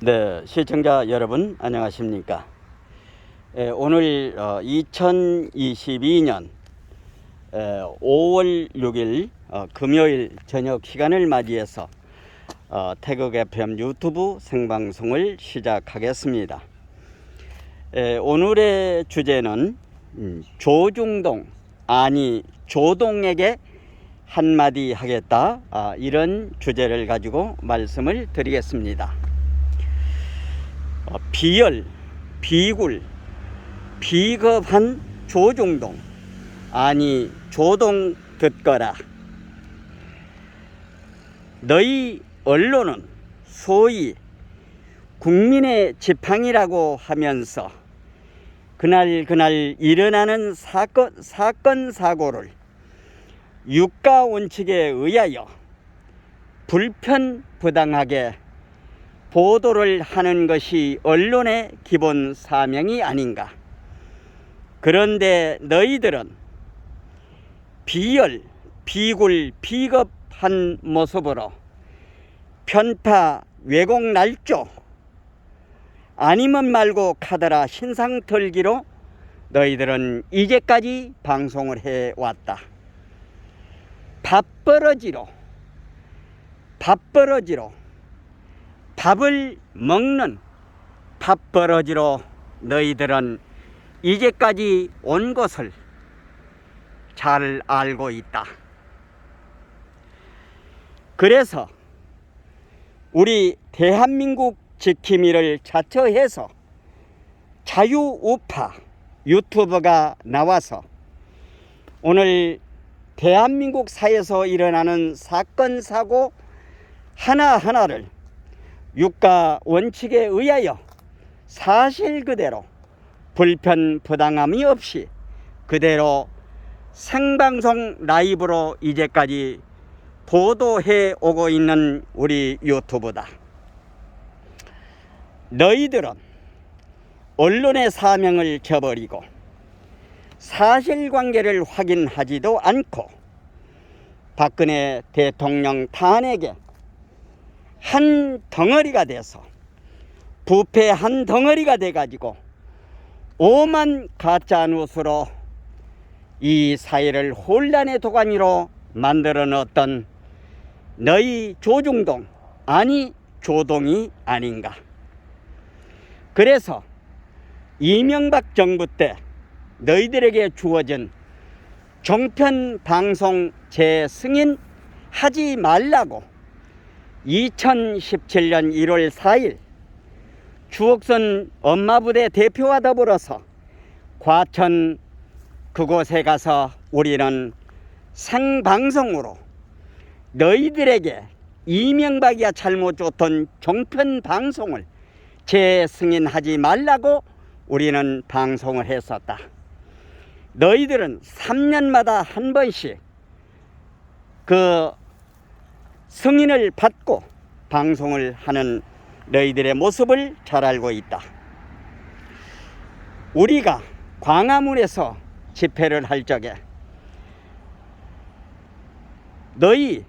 네, 시청자 여러분 안녕하십니까? 에, 오늘 어, 2022년 에, 5월 6일 어, 금요일 저녁 시간을 맞이해서 어, 태극 FM 유튜브 생방송을 시작하겠습니다. 에, 오늘의 주제는 음, 조중동 아니 조동에게 한마디 하겠다 아, 이런 주제를 가지고 말씀을 드리겠습니다. 어, 비열, 비굴, 비겁한 조중동 아니 조동 듣거라. 너희 언론은 소위 국민의 지팡이라고 하면서 그날 그날 일어나는 사건 사건 사고를 유가 원칙에 의하여 불편 부당하게 보도를 하는 것이 언론의 기본 사명이 아닌가. 그런데 너희들은 비열, 비굴, 비겁한 모습으로 편파, 왜곡 날조, 아니면 말고 카더라 신상 털기로 너희들은 이제까지 방송을 해왔다. 밥벌어지로, 밥벌어지로 밥을 먹는 밥벌어지로 너희들은 이제까지 온 것을 잘 알고 있다. 그래서 우리 대한민국 지킴이를 자처해서 자유우파 유튜버가 나와서 오늘 대한민국 사회에서 일어나는 사건 사고 하나하나를 유가 원칙에 의하여 사실 그대로 불편 부당함이 없이 그대로 생방송 라이브로 이제까지 보도해 오고 있는 우리 유튜브다. 너희들은 언론의 사명을 저버리고 사실관계를 확인하지도 않고 박근혜 대통령 탄핵에 한 덩어리가 돼서 부패 한 덩어리가 돼 가지고 오만 가짜 뉴스로 이 사회를 혼란의 도가니로 만들어 놓았던 너희 조중동 아니 조동이 아닌가. 그래서 이명박 정부 때 너희들에게 주어진 종편 방송 재승인 하지 말라고 2017년 1월 4일 주옥선 엄마부대 대표와 더불어서 과천 그곳에 가서 우리는 생방송으로 너희들에게 이명박이야 잘못 줬던 종편 방송을 재승인하지 말라고 우리는 방송을 했었다. 너희들은 3년마다 한 번씩 그 승인을 받고 방송을 하는 너희들의 모습을 잘 알고 있다. 우리가 광화문에서 집회를 할 적에 너희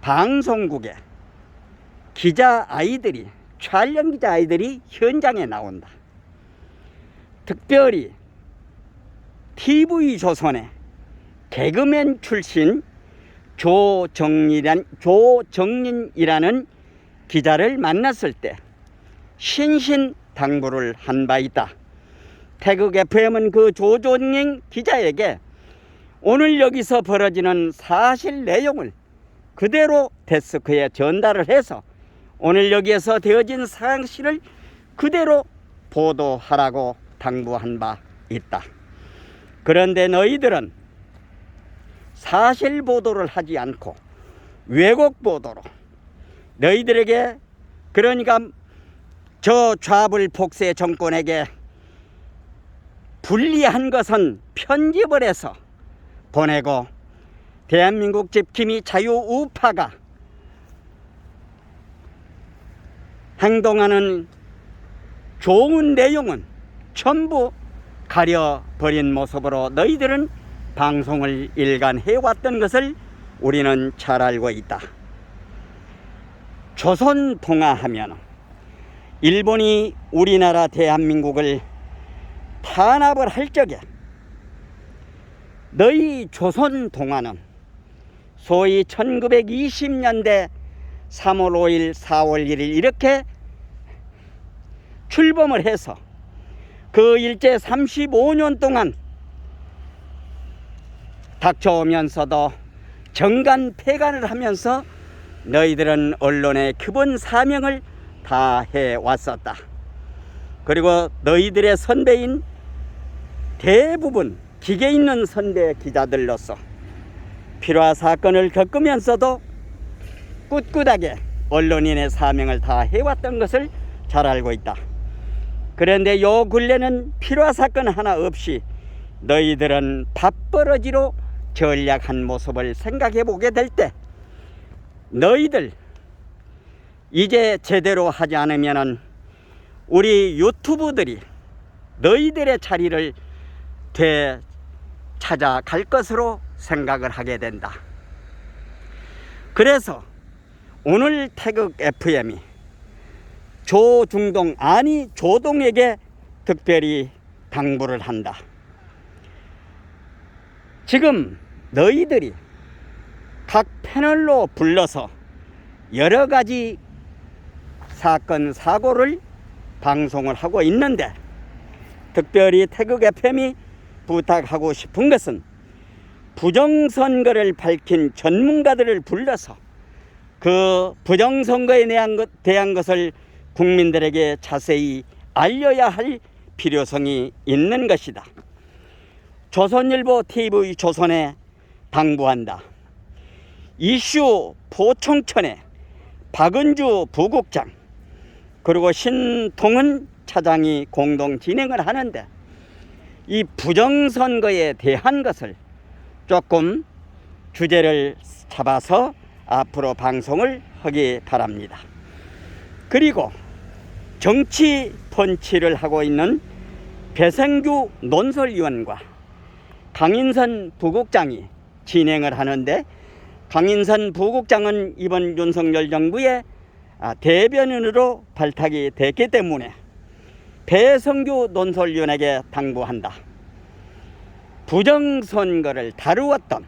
방송국에 기자 아이들이 촬영 기자 아이들이 현장에 나온다. 특별히 TV 조선의 개그맨 출신 조정리란 조정린이라는 기자를 만났을 때 신신 당부를 한 바 있다. 태극 FM은 그 조정린 기자에게 오늘 여기서 벌어지는 사실 내용을 그대로 데스크에 전달을 해서 오늘 여기에서 되어진 사실을 그대로 보도하라고 당부한 바 있다. 그런데 너희들은 사실 보도를 하지 않고 왜곡 보도로 너희들에게 그러니까 저 좌불 복세 정권에게 불리한 것은 편집을 해서 보내고 대한민국 집킴이 자유우파가 행동하는 좋은 내용은 전부 가려버린 모습으로 너희들은 방송을 일간 해왔던 것을 우리는 잘 알고 있다. 조선 통화하면 일본이 우리나라 대한민국을 탄압을 할 적에 너희 조선 동화는 소위 1920년대 3월 5일, 4월 1일 이렇게 출범을 해서 그 일제 35년 동안 닥쳐오면서도 정간 폐간을 하면서 너희들은 언론의 기본 사명을 다 해 왔었다. 그리고 너희들의 선배인 대부분 기계 있는 선배 기자들로서 필요한 사건을 겪으면서도 꿋꿋하게 언론인의 사명을 다 해왔던 것을 잘 알고 있다. 그런데 요 근래는 필요한 사건 하나 없이 너희들은 밥벌어지로 전략한 모습을 생각해 보게 될 때 너희들 이제 제대로 하지 않으면은 우리 유튜브들이 너희들의 자리를 되 찾아갈 것으로 생각을 하게 된다. 그래서 오늘 태극 FM이 조중동 아니 조동에게 특별히 당부를 한다. 지금 너희들이 각 패널로 불러서 여러 가지 사건 사고를 방송을 하고 있는데 특별히 태극 FM이 부탁하고 싶은 것은 부정선거를 밝힌 전문가들을 불러서 그 부정선거에 대한, 것, 대한 것을 국민들에게 자세히 알려야 할 필요성이 있는 것이다. 조선일보 TV 조선에 당부한다. 이슈 포청천의 박은주 부국장 그리고 신동은 차장이 공동 진행을 하는데 이 부정선거에 대한 것을 조금 주제를 잡아서 앞으로 방송을 하기 바랍니다. 그리고 정치 펀치를 하고 있는 배생규 논설위원과 강인선 부국장이 진행을 하는데 강인선 부국장은 이번 윤석열 정부의 아, 대변인으로 발탁이 됐기 때문에 배성규 논설위원에게 당부한다. 부정선거를 다루었던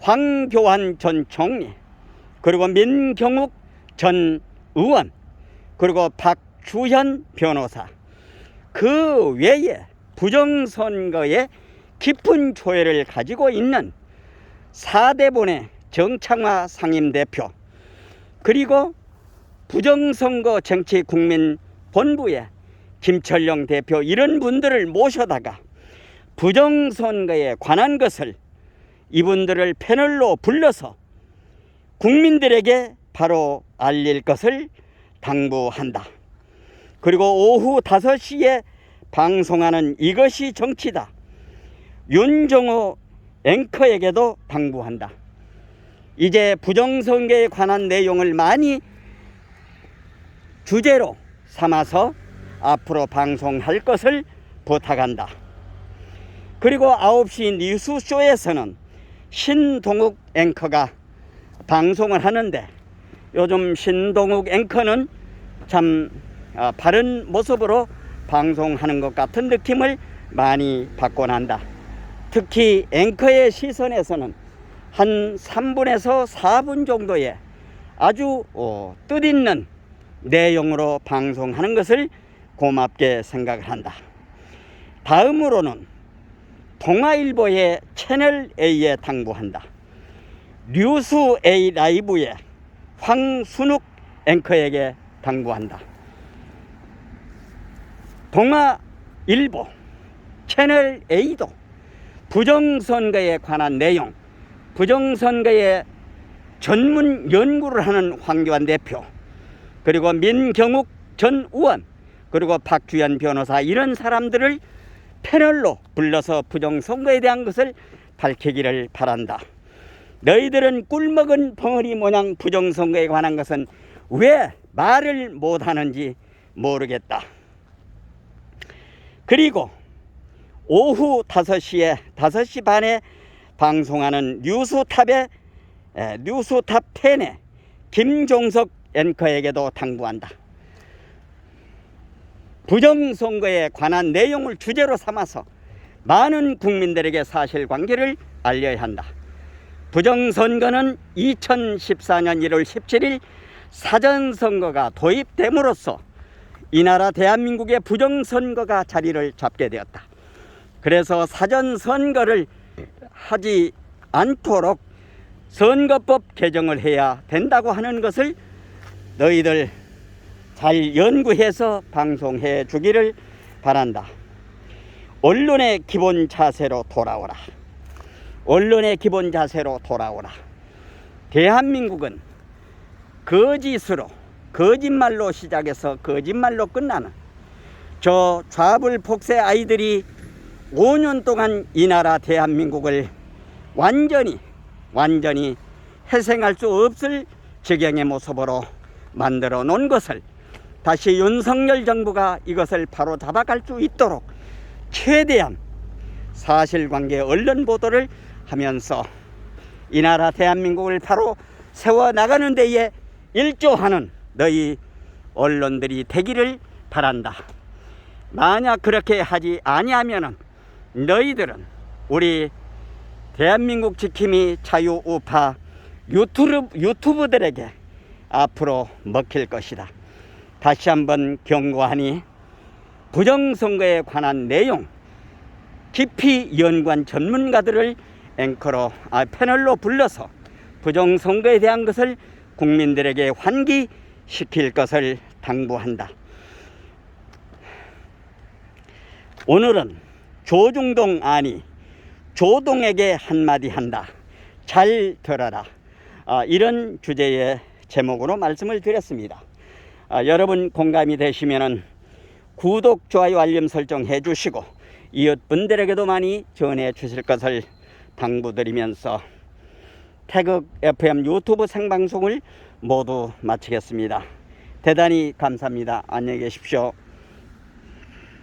황교안 전 총리 그리고 민경욱 전 의원 그리고 박주현 변호사 그 외에 부정선거에 깊은 조회를 가지고 있는 사대본의 정창화 상임대표 그리고 부정선거 정치 국민 본부의 김철령 대표 이런 분들을 모셔다가 부정선거에 관한 것을 이분들을 패널로 불러서 국민들에게 바로 알릴 것을 당부한다. 그리고 오후 5시에 방송하는 이것이 정치다. 윤정호 앵커에게도 당부한다. 이제 부정선거에 관한 내용을 많이 주제로 삼아서 앞으로 방송할 것을 부탁한다. 그리고 9시 뉴스쇼에서는 신동욱 앵커가 방송을 하는데 요즘 신동욱 앵커는 참 어, 바른 모습으로 방송하는 것 같은 느낌을 많이 받곤 한다. 특히 앵커의 시선에서는 한 3분에서 4분 정도의 아주 어, 뜻있는 내용으로 방송하는 것을 고맙게 생각을 한다. 다음으로는 동아일보의 채널 A에 당부한다. 뉴스 A 라이브의 황순욱 앵커에게 당부한다. 동아일보 채널 A도 부정선거에 관한 내용, 부정선거에 전문 연구를 하는 황교안 대표, 그리고 민경욱 전 의원, 그리고 박주현 변호사 이런 사람들을 패널로 불러서 부정선거에 대한 것을 밝히기를 바란다. 너희들은 꿀먹은 벙어리 모양 부정선거에 관한 것은 왜 말을 못하는지 모르겠다. 그리고 오후 5시에 5시 반에 방송하는 뉴스탑의 에, 뉴스탑 10의 김종석 앵커에게도 당부한다. 부정선거에 관한 내용을 주제로 삼아서 많은 국민들에게 사실관계를 알려야 한다. 부정선거는 2014년 1월 17일 사전선거가 도입됨으로써 이 나라 대한민국의 부정선거가 자리를 잡게 되었다. 그래서 사전 선거를 하지 않도록 선거법 개정을 해야 된다고 하는 것을 너희들 잘 연구해서 방송해 주기를 바란다. 언론의 기본 자세로 돌아오라. 언론의 기본 자세로 돌아오라. 대한민국은 거짓으로 거짓말로 시작해서 거짓말로 끝나는 저 좌불 복세 아이들이 5년 동안 이 나라 대한민국을 완전히 완전히 회생할 수 없을 지경의 모습으로 만들어 놓은 것을 다시 윤석열 정부가 이것을 바로 잡아갈 수 있도록 최대한 사실관계 언론 보도를 하면서 이 나라 대한민국을 바로 세워 나가는 데에 일조하는 너희 언론들이 되기를 바란다. 만약 그렇게 하지 아니하면은 너희들은 우리 대한민국 지킴이 자유 우파 유튜브 유튜브들에게 앞으로 먹힐 것이다. 다시 한번 경고하니 부정선거에 관한 내용 깊이 연구한 전문가들을 앵커로 아, 패널로 불러서 부정선거에 대한 것을 국민들에게 환기시킬 것을 당부한다. 오늘은 조중동 아니 조동에게 한마디 한다. 잘 들어라. 아, 이런 주제의 제목으로 말씀을 드렸습니다. 아, 여러분 공감이 되시면은 구독, 좋아요, 알림 설정 해 주시고 이웃분들에게도 많이 전해 주실 것을 당부드리면서 태극 FM 유튜브 생방송을 모두 마치겠습니다. 대단히 감사합니다. 안녕히 계십시오.